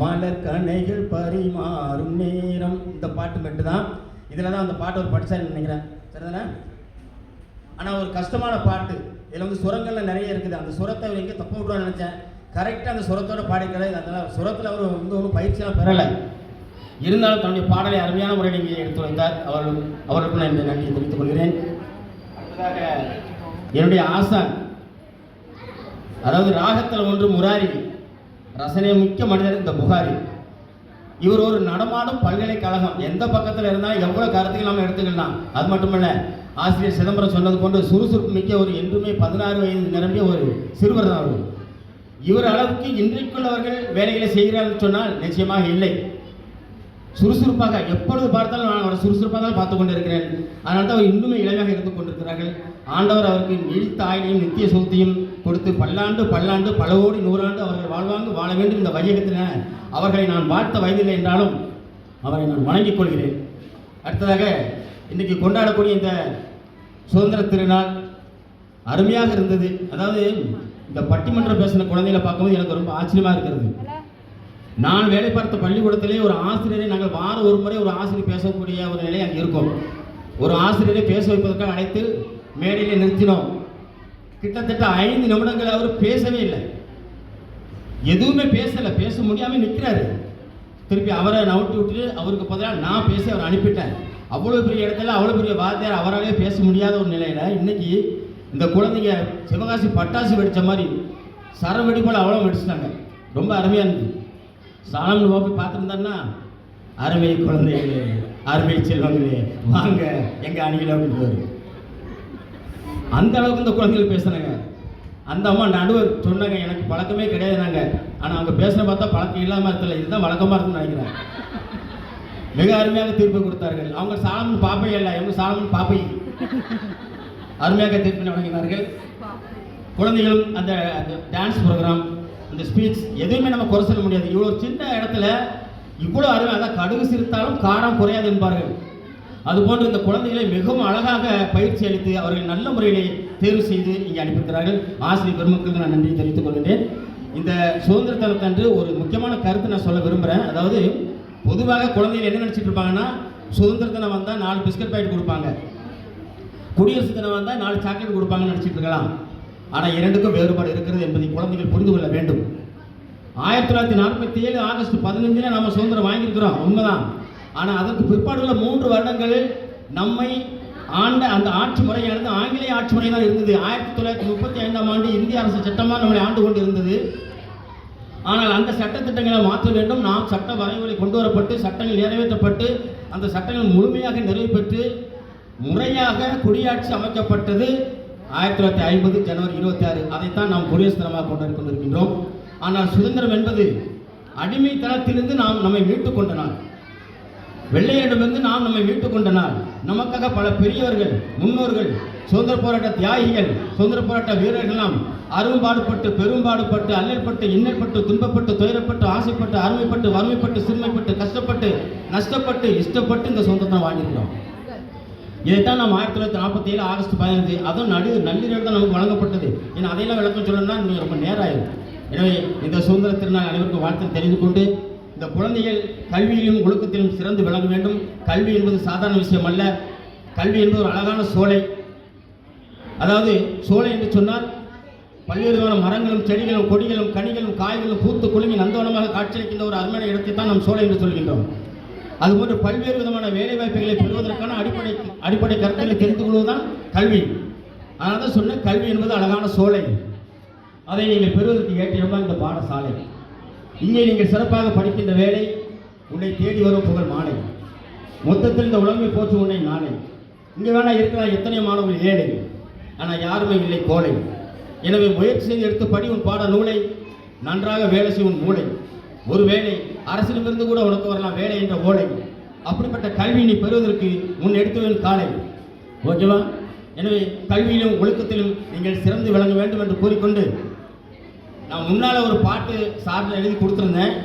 மலர் கணைகள் பரிமாறும் நேரம். இந்த பாட்டு மட்டும் தான் இதில் தான் அந்த பாட்டு ஒரு படிச்சாருன்னு நினைக்கிறேன். சரிதானே? ஆனால் ஒரு கஷ்டமான பாட்டு. இதில் வந்து சுரங்கள்லாம் நிறைய இருக்குது. அந்த சுரத்தை அவர் எங்கே தப்பு விடுவான்னு நினச்சேன். கரெக்டாக அந்த சுரத்தோட பாடிக்கிறாரு அதனால் சுரத்தில் அவர் வந்து ஒன்றும் பயிற்சியெல்லாம் பெறலை. இருந்தாலும் தன்னுடைய பாடலை அருமையான முறையில் இங்கே எடுத்து வந்தார் அவர்களும் அவர்களுக்கும் நான் இந்த நன்றியை தெரிவித்துக் கொள்கிறேன். அடுத்ததாக என்னுடைய ஆசான். அதாவது ராகத்தில் ஒன்று முராரி. ரசனை முக்கிய மனிதர் இந்த புகாரி. இவர் ஒரு நடமாடும் பல்கலைக்கழகம். எந்த பக்கத்தில் இருந்தால் எவ்வளோ கருத்துக்கள் நம்ம எடுத்துக்கலாம் அது மட்டுமல்ல ஆசிரியர் சிதம்பரம் சொன்னது போன்று சுறுசுறுப்பு மிக்க ஒரு என்றுமே பதினாறு வயது நிரம்பிய ஒரு சிறுவர் தான் அவர். இவர் அளவுக்கு இன்றைக்குள்ளவர்கள் வேலைகளை செய்கிறார்கள் சொன்னால் நிச்சயமாக இல்லை. சுறுசுறுப்பாக எப்பொழுது பார்த்தாலும் நான் அவரை சுறுசுறுப்பாக தான் பார்த்து கொண்டிருக்கிறேன். அதனால தான் அவர் இன்னுமே இளமையாக இருந்து கொண்டிருக்கிறார்கள். ஆண்டவர் அவருக்கு நீடித்த ஆயுளையும் நித்திய சொத்தையும் கொடுத்து பல்லாண்டு பல்லாண்டு பல கோடி நூறாண்டு அவர்கள் வாழ்வாங்கு வாழ வேண்டும் இந்த வையகத்தில். அவர்களை நான் வாழ்த்த வயதில்லை என்றாலும் அவரை நான் வணங்கிக் கொள்கிறேன். அடுத்ததாக இன்றைக்கு கொண்டாடக்கூடிய இந்த சுதந்திர திருநாள் அருமையாக இருந்தது. அதாவது இந்த பட்டிமன்றம் பேசின குழந்தைகளை பார்க்கும்போது எனக்கு ரொம்ப ஆச்சரியமாக இருக்கிறது. நான் வேலை பார்த்த பள்ளிக்கூடத்திலே ஒரு ஆசிரியரை நாங்கள் வாரம் ஒரு முறை ஒரு ஆசிரியர் பேசக்கூடிய ஒரு நிலை அங்கே இருக்கும். ஒரு ஆசிரியரை பேச வைப்பதற்காக அழைத்து மேடையில் நிறுத்தினோம். கிட்டத்தட்ட ஐந்து நிமிடங்கள் அவர் பேசவே இல்லை. எதுவுமே பேசலை பேச முடியாமல் நிற்கிறாரு திருப்பி அவரை நவுட்டி விட்டுட்டு அவருக்கு பதிலாக நான் பேசி அவரை அனுப்பிட்டேன். அவ்வளோ பெரிய இடத்துல அவ்வளோ பெரிய வார்த்தையார் அவராலே பேச முடியாத ஒரு நிலையில் இன்னைக்கு இந்த குழந்தைங்க சிவகாசி பட்டாசு வெடித்த மாதிரி சர வெடிப்போல் அவ்வளோ வெடிச்சிட்டாங்க. ரொம்ப அருமையாக இருந்தது. சாலம்னு போய் பார்த்துருந்தான்னா அருமை குழந்தைகளே அருமை செல்வங்களே வாங்க எங்கள் அணியில் அப்படின்னு அந்த அளவுக்கு இந்த குழந்தைகள் பேசுனாங்க. அந்த அம்மா நடுவர் சொன்னாங்க எனக்கு பழக்கமே கிடையாது நாங்கள் ஆனால் அவங்க பேசுன பார்த்தா பழக்கம் இல்லாமல் இருக்கல இதுதான் வழக்கமாக இருக்குன்னு நினைக்கிறேன். மிக அருமையாக தீர்ப்பு கொடுத்தார்கள். அவங்க சாலமன் பாப்பை இல்லை இவங்க சாலமன் பாப்பை. அருமையாக தீர்ப்பு வழங்கினார்கள். குழந்தைகளும் அந்த அந்த டான்ஸ் ப்ரோக்ராம் அந்த ஸ்பீச் எதுவுமே நம்ம குறை சொல்ல முடியாது. இவ்வளோ சின்ன இடத்துல இவ்வளோ அருமை அதான் கடுகு சிரித்தாலும் காரம் குறையாது என்பார்கள். அதுபோன்று இந்த குழந்தைகளை மிகவும் அழகாக பயிற்சி அளித்து அவர்கள் நல்ல முறையிலே தேர்வு செய்து இங்கே அனுப்பியிருக்கிறார்கள். ஆசிரியர் பெருமக்களுக்கு நான் நன்றி தெரிவித்துக் கொள்கின்றேன். இந்த சுதந்திர தினத்தன்று ஒரு முக்கியமான கருத்து நான் சொல்ல விரும்புகிறேன் அதாவது பொதுவாக குழந்தைகள் என்ன நினச்சிட்டு இருப்பாங்கன்னா சுதந்திர தினம் வந்தால் நாலு பிஸ்கட் பாக்கெட் கொடுப்பாங்க. குடியரசு தினம் வந்தால் நாலு சாக்லேட் கொடுப்பாங்கன்னு நினச்சிட்டு இருக்கலாம். ஆனால் இரண்டுக்கும் வேறுபாடு இருக்கிறது என்பதை குழந்தைகள் புரிந்து கொள்ள வேண்டும். ஆயிரத்தி தொள்ளாயிரத்தி நாற்பத்தி ஏழு ஆகஸ்ட் பதினஞ்சில் நம்ம சுதந்திரம் வாங்கியிருக்கிறோம். உண்மைதான். ஆனால் அதற்கு பிற்பாடுள்ள மூன்று வருடங்கள் நம்மை ஆண்ட அந்த ஆட்சி முறையானது ஆங்கிலேய ஆட்சி முறை தான் இருந்தது. ஆயிரத்தி தொள்ளாயிரத்தி முப்பத்தி ஐந்தாம் ஆண்டு இந்திய அரசு சட்டமாக நம்மளை ஆண்டு கொண்டு இருந்தது ஆனால் அந்த சட்டத்திட்டங்களை மாற்ற வேண்டும். நாம் சட்ட வரைவுகளை கொண்டு வரப்பட்டு சட்டங்கள் நிறைவேற்றப்பட்டு அந்த சட்டங்கள் முழுமையாக நிறைவேற்று முறையாக குடியாட்சி அமைக்கப்பட்டது. ஆயிரத்தி தொள்ளாயிரத்தி ஐம்பது ஜனவரி இருபத்தி ஆறு அதைத்தான் நாம் குடியரசு தினமாக கொண்டாடி கொண்டிருக்கின்றோம். ஆனால் சுதந்திரம் என்பது அடிமைத்தனத்திலிருந்து நாம் நம்மை மீட்டுக் கொண்ட நாள். வெள்ளையரிடமிருந்து நாம் நம்மை மீட்டுக் கொண்ட நாள். நமக்காக பல பெரியவர்கள் முன்னோர்கள் சுதந்திர போராட்ட தியாகிகள் சுதந்திர போராட்ட வீரர்கள்லாம் அரும்பாடுபட்டு பெரும்பாடுபட்டு அல்லற்பட்டு இன்னற்பட்டு துன்பப்பட்டு துயரப்பட்டு ஆசைப்பட்டு அருமைப்பட்டு வறுமைப்பட்டு சிறுமைப்பட்டு கஷ்டப்பட்டு நஷ்டப்பட்டு இஷ்டப்பட்டு இந்த சுதந்திரத்தை வாங்கியிருக்கிறோம். இதைத்தான் நம்ம ஆயிரத்தி தொள்ளாயிரத்தி நாற்பத்தி ஏழு ஆகஸ்ட் பதினைந்து அதுவும் நடு நள்ளிரவு தான் நமக்கு வழங்கப்பட்டது. ஏன்னா அதையெல்லாம் விளக்கம் சொல்லணும்னா இன்னும் ரொம்ப நேரம் ஆயிடும் எனவே இந்த சுதந்திர திருநாள் அனைவருக்கும் வாழ்த்து தெரிந்து கொண்டு இந்த குழந்தைகள் கல்வியிலும் ஒழுக்கத்திலும் சிறந்து விளங்க வேண்டும். கல்வி என்பது சாதாரண விஷயம் அல்ல. கல்வி என்பது ஒரு அழகான சோலை. அதாவது சோலை என்று சொன்னால் பல்வேறு விதமான மரங்களும் செடிகளும் கொடிகளும் கனிகளும் காய்களும் பூத்து குலுங்கி நந்தவனமாக காட்சியளிக்கின்ற ஒரு அருமையான இடத்தை தான் நாம் சோலை என்று சொல்கின்றோம். அதுபோன்று பல்வேறு விதமான வேலைவாய்ப்புகளை பெறுவதற்கான அடிப்படை அடிப்படை கருத்துக்களை தெரிந்து கொள்வதுதான் கல்வி. அதனால தான் சொன்ன கல்வி என்பது அழகான சோலை. அதை நீங்கள் பெறுவதற்கு ஏற்ற இடம்தான் இந்த பாடசாலை. இங்கே நீங்கள் சிறப்பாக படிக்கின்ற வேலை உன்னை தேடி வரும் புகழ் மாலை. மொத்தத்தில் இந்த உலகமை போற்று உன்னை நாளை. இங்கே வேணால் இருக்கலாம் எத்தனை மாணவர்கள் ஏழை. ஆனால் யாருமே இல்லை கோலை எனவே முயற்சி செய்து எடுத்து படி உன் பாட நூலை நன்றாக வேலை செய்யும் மூளை. ஒரு வேலை அரசிடமிருந்து கூட உனக்கு வரலாம் வேலை என்ற ஓலை. அப்படிப்பட்ட கல்வி நீ பெறுவதற்கு முன் எடுத்துவேன் காலை. ஓகேவா? எனவே கல்வியிலும் ஒழுக்கத்திலும் நீங்கள் சிறந்து விளங்க வேண்டும் என்று கூறிக்கொண்டு நான் முன்னால் ஒரு பாட்டு சார்ட்டில் எழுதி கொடுத்துருந்தேன்.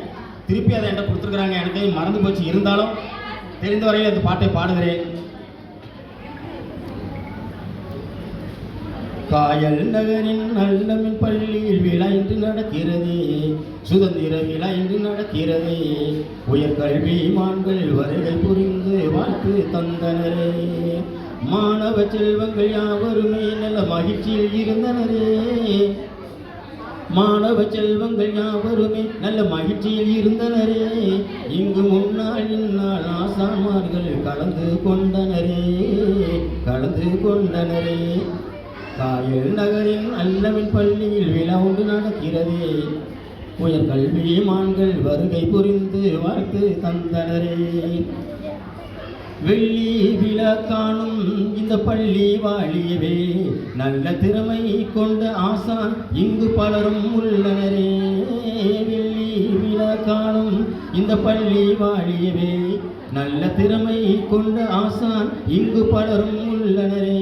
திருப்பி அதை என்கிட்ட கொடுத்துருக்குறாங்க. எனக்கு மறந்து போச்சு. இருந்தாலும் தெரிந்த வரையில் அந்த பாட்டை பாடுகிறேன். காயல் நகரின் நல்லமின் பள்ளியில் விழா இன்று நடக்கிறதே. சுதந்திர விழா இன்று நடக்கிறதே. உயர்கல்வி மான்கள் வருகை புரிந்து வாழ்த்து தந்தனரே. மாணவ செல்வங்கள் யாவருமே நல்ல மகிழ்ச்சியில் இருந்தனரே. மாணவ செல்வங்கள் யாவருமே நல்ல மகிழ்ச்சியில் இருந்தனரே. இங்கு முன்னாள் இந்நாள் ஆசாமார்கள் கலந்து கொண்டனரே கலந்து கொண்டனரே. காயல் நகரின் அல்லவின் பள்ளியில் விழா ஒன்று நடக்கிறதே. உயர் கல்வி மான்கள் வருகை புரிந்து வாழ்த்து தந்தனரே. வெள்ளி விழா காணும் இந்த பள்ளி வாழியவே நல்ல திறமை கொண்ட ஆசான் இங்கு பலரும் உள்ளனரே. வெள்ளி விழா காணும் இந்த பள்ளி வாழியவே நல்ல திறமை கொண்ட ஆசான் இங்கு பலரும் உள்ளனரே.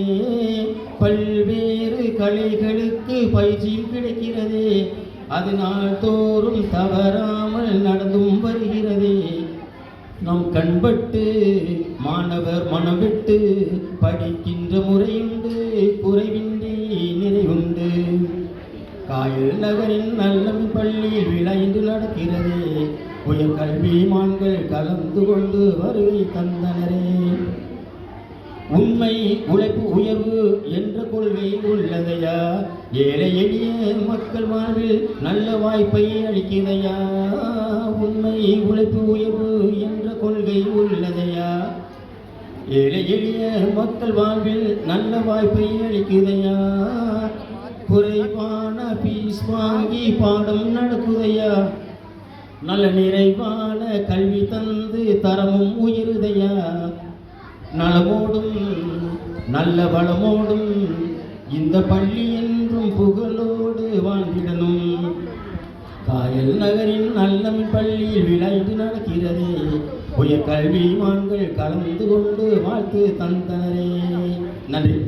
பல்வேறு கலைகளுக்கு பயிற்சியும் கிடைக்கிறதே. அதனால் தோறும் தவறாமல் நடந்தும் வருகிறதே. நம் கண்பட்டு மாணவர் மனம் விட்டு படிக்கின்ற முறையுண்டு குறைவின்றி நிறைவுண்டு காயல் நகரின் நல்ல பள்ளியில் விளைந்து நடக்கிறது. உயர் கல்வி மான்கள் கலந்து கொண்டு வருகை தந்தனரே. உண்மை உழைப்பு உயர்வு என்ற கொள்கை உள்ளதையா? ஏழை எளிய மக்கள் வாழ்வில் நல்ல வாய்ப்பை அளிக்கிறதையா? உண்மை உழைப்பு உயர்வு கொள்கை உள்ளதையா ஏழை எளிய மக்கள் வாழ்வில் நல்ல வாய்ப்பை அளிக்குதையா? குறைவான பீஸ் வாங்கி பாடம் நடக்குதையா? நல்ல நிறைவான கல்வி தந்து தரமும் உயருதையா? நலமோடும் நல்ல வளமோடும் இந்த பள்ளி என்றும் புகழோடு வாழ்ந்திடணும். காயல் நகரின் நல்லம் பள்ளியில் விளையாட்டு நடக்கிறதே. உயர் கல்வி மான்கள் கலந்து கொண்டு வாழ்த்து தந்தனரே. நன்றி.